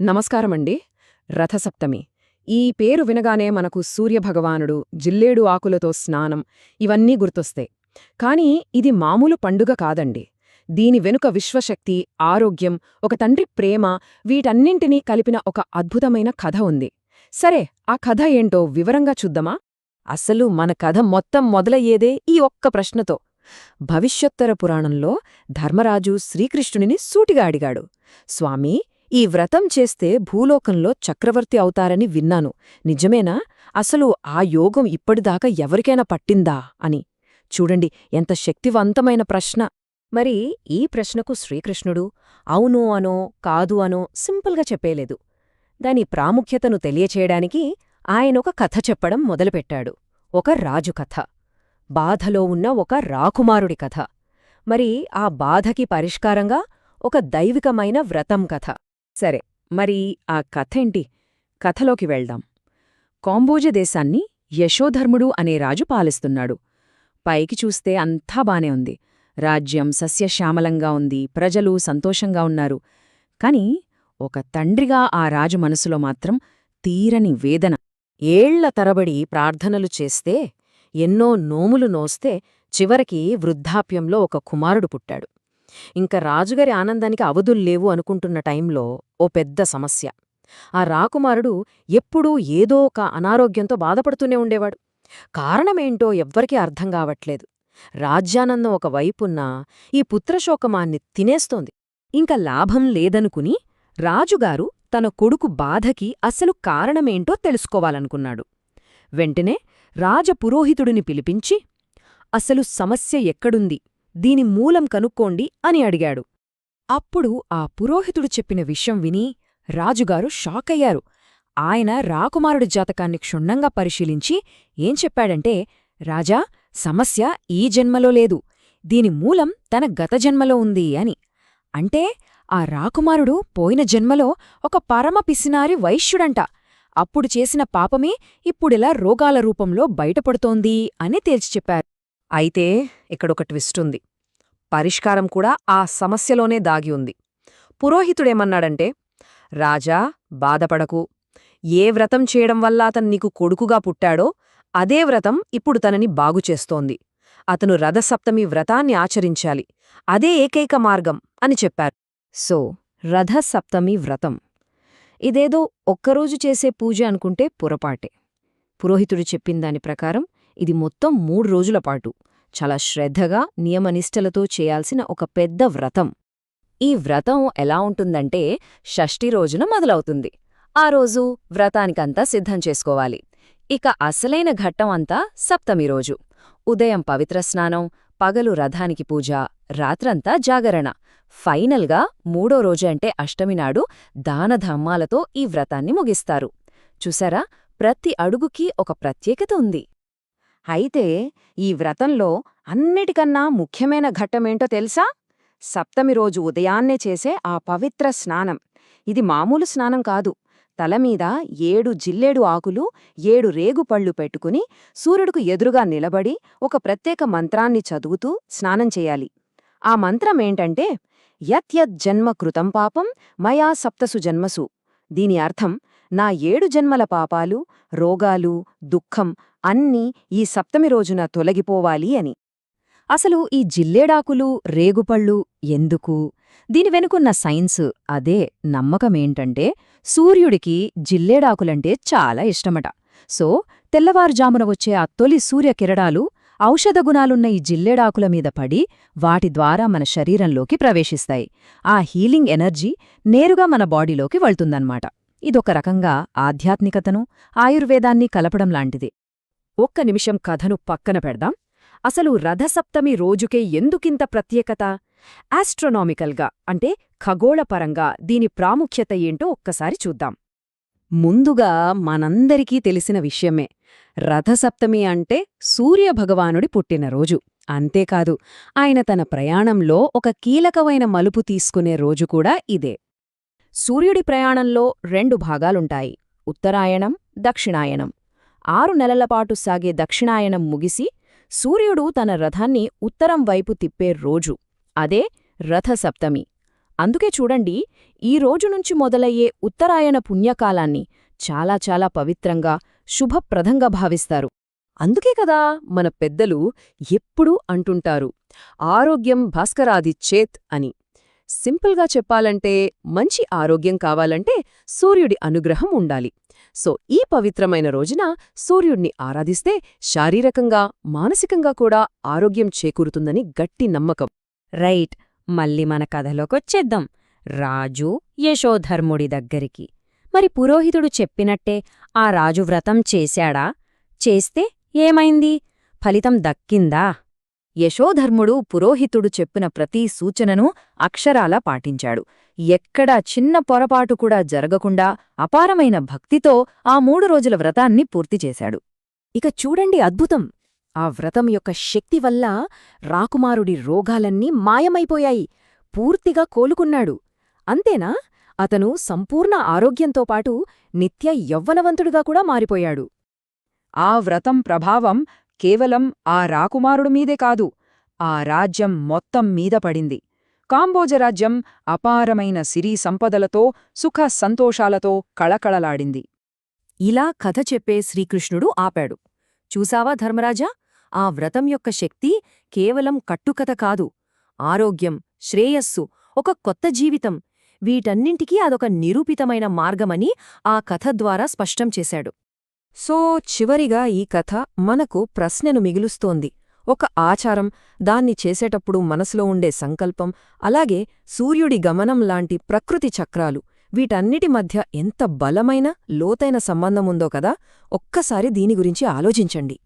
నమస్కారమండి. రథసప్తమి. ఈ పేరు వినగానే మనకు సూర్యభగవానుడు జిల్లేడు ఆకులతో స్నానం ఇవన్నీ గుర్తొస్తాయి. కాని ఇది మామూలు పండుగ కాదండి. దీని వెనుక విశ్వశక్తి ఆరోగ్యం ఒక తండ్రి ప్రేమ వీటన్నింటినీ కలిపిన ఒక అద్భుతమైన కథ ఉంది. సరే ఆ కథ ఏంటో వివరంగా చూద్దామా? అసలు మన కథ మొత్తం మొదలయ్యేదే ఈ ఒక్క ప్రశ్నతో. భవిష్యోత్తర పురాణంలో ధర్మరాజు శ్రీకృష్ణునిని సూటిగా అడిగాడు. స్వామీ ఈ వ్రతం చేస్తే భూలోకంలో చక్రవర్తి అవుతారని విన్నాను. నిజమేనా? అసలు ఆ యోగం ఇప్పటిదాకా ఎవరికైనా పట్టిందా? అని. చూడండి ఎంత శక్తివంతమైన ప్రశ్న. మరి ఈ ప్రశ్నకు శ్రీకృష్ణుడు అవును అనో కాదు అనో సింపుల్గా చెప్పేలేదు. దాని ప్రాముఖ్యతను తెలియచేయడానికి ఆయనొక కథ చెప్పడం మొదలుపెట్టాడు. ఒక రాజు కథ. బాధలో ఉన్న ఒక రాకుమారుడి కథ. మరి ఆ బాధకి పరిష్కారంగా ఒక దైవికమైన వ్రతం కథ. సరే మరి ఆ కథేంటి? కథలోకి వెళ్దాం. కాంబోజ దేశాన్ని యశోధర్ముడు అనే రాజు పాలిస్తున్నాడు. పైకి చూస్తే అంతా బానే ఉంది. రాజ్యం సస్యశ్యామలంగా ఉంది ప్రజలు సంతోషంగా ఉన్నారు. కాని ఒక తండ్రిగా ఆ రాజు మనసులో మాత్రం తీరని వేదన. ఏళ్ళ తరబడి ప్రార్థనలు చేస్తే ఎన్నో నోములు నోస్తే చివరికి వృద్ధాప్యంలో ఒక కుమారుడు పుట్టాడు. ఇంక రాజుగారి ఆనందానికి అవధుల్లేవు అనుకుంటున్న టైంలో ఓ పెద్ద సమస్య. ఆ రాకుమారుడు ఎప్పుడూ ఏదో ఒక అనారోగ్యంతో బాధపడుతూనే ఉండేవాడు. కారణమేంటో ఎవ్వరికీ అర్థం కావట్లేదు. రాజ్యానందం ఒకవైపున్నా ఈ పుత్రశోకమాన్ని తినేస్తోంది. ఇంక లాభం లేదనుకుని రాజుగారు తన కొడుకు బాధకి అసలు కారణమేంటో తెలుసుకోవాలనుకున్నాడు. వెంటనే రాజపురోహితుడిని పిలిపించి అసలు సమస్య ఎక్కడుంది? దీని మూలం కనుక్కోండి అని అడిగాడు. అప్పుడు ఆ పురోహితుడు చెప్పిన విషయం విని రాజుగారు షాకయ్యారు. ఆయన రాకుమారుడి జాతకాన్ని క్షుణ్ణంగా పరిశీలించి ఏం చెప్పాడంటే రాజా సమస్య ఈ జన్మలో లేదు. దీని మూలం తన గత జన్మలో ఉంది అని. అంటే ఆ రాకుమారుడు పోయిన జన్మలో ఒక పరమ పిసినారి వైశ్యుడంట. అప్పుడు చేసిన పాపమే ఇప్పుడిలా రోగాల రూపంలో బయటపడుతోంది అని తేల్చిచెప్పారు అయితే ఇక్కడొక ట్విస్టుంది పరిష్కారం కూడా ఆ సమస్యలోనే దాగి ఉంది. పురోహితుడేమన్నాడంటే రాజా బాధపడకు. ఏ వ్రతం చేయడం వల్ల అతను నీకు కొడుకుగా పుట్టాడో అదే వ్రతం ఇప్పుడు తనని బాగుచేస్తోంది అతను రథసప్తమి వ్రతాన్ని ఆచరించాలి. అదే ఏకైక మార్గం అని చెప్పారు. సో రథసప్తమి వ్రతం. ఇదేదో ఒక్కరోజు చేసే పూజ అనుకుంటే పొరపాటే. పురోహితుడు చెప్పిందాని ప్రకారం ఇది మొత్తం మూడు రోజుల పాటు. చాలా శ్రద్ధగా నియమనిష్టలతో చేయాల్సిన ఒక పెద్ద వ్రతం. ఈ వ్రతం ఎలా ఉంటుందంటే షష్ఠి రోజున మొదలవుతుంది. ఆ రోజు వ్రతానికంతా సిద్ధం చేసుకోవాలి. ఇక అసలైన ఘట్టం అంతా సప్తమి రోజు. ఉదయం పవిత్ర స్నానం పగలు రథానికి పూజ రాత్రంతా జాగరణ. ఫైనల్గా మూడో రోజు అంటే అష్టమినాడు దానధమ్మాలతో ఈ వ్రతాన్ని ముగిస్తారు. చూసారా? ప్రతి అడుగుకి ఒక ప్రత్యేకత ఉంది. అయితే ఈ వ్రతంలో అన్నిటికన్నా ముఖ్యమైన ఘట్టమేంటో తెలుసా? సప్తమి రోజు ఉదయాన్నే చేసే ఆ పవిత్ర స్నానం. ఇది మామూలు స్నానం కాదు. తలమీద ఏడు జిల్లేడు ఆకులు ఏడు రేగుపళ్ళు పెట్టుకుని సూర్యుడుకు ఎదురుగా నిలబడి ఒక ప్రత్యేక మంత్రాన్ని చదువుతూ స్నానం చేయాలి. ఆ మంత్రమేంటంటే యత్యజ్జన్మ కృతం పాపం మయా సప్తసు జన్మసు. దీని అర్థం నా ఏడు జన్మల పాపాలు రోగాలు దుఃఖం అన్నీ ఈ సప్తమి రోజున తొలగిపోవాలి అని. అసలు ఈ జిల్లేడాకులు రేగుపళ్ళు ఎందుకు? దీని వెనుకున్న సైన్స్ అదే నమ్మకమేంటంటే సూర్యుడికి జిల్లేడాకులంటే చాలా ఇష్టమట. సో తెల్లవారుజామున వచ్చే ఆ తొలి సూర్యకిరణాలు ఔషధ గుణాలున్న ఈ జిల్లేడాకుల మీద పడి వాటి ద్వారా మన శరీరంలోకి ప్రవేశిస్తాయి. ఆ హీలింగ్ ఎనర్జీ నేరుగా మన బాడీలోకి వెళ్తుందన్నమాట. ఇదొక రకంగా ఆధ్యాత్మికతను ఆయుర్వేదాన్ని కలపడం లాంటిది. ఒక్క నిమిషం కథను పక్కన పెడదాం. అసలు రథసప్తమి రోజుకే ఎందుకింత ప్రత్యేకత? ఆస్ట్రొనామికల్గా అంటే ఖగోళపరంగా దీని ప్రాముఖ్యత ఏంటో ఒక్కసారి చూద్దాం. ముందుగా మనందరికీ తెలిసిన విషయమే రథసప్తమి అంటే సూర్యభగవానుడి పుట్టినరోజు. అంతేకాదు ఆయన తన ప్రయాణంలో ఒక కీలకమైన మలుపు తీసుకునే రోజు కూడా ఇదే. సూర్యుడి ప్రయాణంలో రెండు భాగాలుంటాయి ఉత్తరాయణం దక్షిణాయనం ఆరు నెలలపాటు సాగే దక్షిణాయనం ముగిసి సూర్యుడు తన రథాన్ని ఉత్తరం వైపు తిప్పే రోజు అదే రథసప్తమి అందుకే చూడండి ఈ రోజు నుంచి మొదలయ్యే ఉత్తరాయణ పుణ్యకాలాన్ని చాలా చాలా పవిత్రంగా శుభప్రదంగా భావిస్తారు. అందుకే కదా మన పెద్దలు ఎప్పుడూ అంటుంటారు ఆరోగ్యం భాస్కరాది చేత్ అని. సింపుల్గా చెప్పాలంటే మంచి ఆరోగ్యం కావాలంటే సూర్యుడి అనుగ్రహం ఉండాలి. సో ఈ పవిత్రమైన రోజున సూర్యుడిని ఆరాధిస్తే శారీరకంగా మానసికంగా కూడా ఆరోగ్యం చేకూరుతుందని గట్టి నమ్మకం. రైట్. మళ్ళీ మన కథలోకొచ్చేద్దాం. రాజు యశోధర్ముడి దగ్గరికి. మరి పురోహితుడు చెప్పినట్టే ఆ రాజు వ్రతం చేశాడా? చేస్తే ఏమైంది? ఫలితం దక్కిందా? యశోధర్ముడు పురోహితుడు చెప్పిన ప్రతి సూచనను అక్షరాలా పాటించాడు. ఎక్కడా చిన్న పొరపాటు కూడా జరగకుండా అపారమైన భక్తితో ఆ మూడు రోజుల వ్రతాన్ని పూర్తి చేశాడు. ఇక చూడండి అద్భుతం! ఆ వ్రతం యొక్క శక్తి వల్ల రాకుమారుడి రోగాలన్నీ మాయమైపోయాయి. పూర్తిగా కోలుకున్నాడు. అంతేనా? అతను సంపూర్ణ ఆరోగ్యంతో పాటు నిత్య యవ్వనవంతుడిగా కూడా మారిపోయాడు. ఆ వ్రతం ప్రభావం కేవలం ఆ రాకుమారుడు మీదే కాదు ఆ రాజ్యం మొత్తం మీద పడింది. కాంబోజరాజ్యం అపారమైన సిరీ సంపదలతో సుఖ సంతోషాలతో కళకళలాడింది. ఇలా కథ చెప్పే శ్రీకృష్ణుడు ఆపాడు. చూసావా ధర్మరాజా? ఆ వ్రతం యొక్క శక్తి కేవలం కట్టుకథ కాదు. ఆరోగ్యం శ్రేయస్సు ఒక కొత్త జీవితం. వీటన్నింటికీ అదొక నిరూపితమైన మార్గమని ఆ కథ ద్వారా స్పష్టం చేశాడు. సో చివరిగా ఈ కథ మనకు ప్రశ్నను మిగులుస్తోంది. ఒక ఆచారం దాన్ని చేసేటప్పుడు మనసులో ఉండే సంకల్పం అలాగే సూర్యుడి గమనం లాంటి ప్రకృతి చక్రాలు. వీటన్నిటి మధ్య ఎంత బలమైన లోతైన సంబంధముందో కదా? ఒక్కసారి దీని గురించి ఆలోచించండి.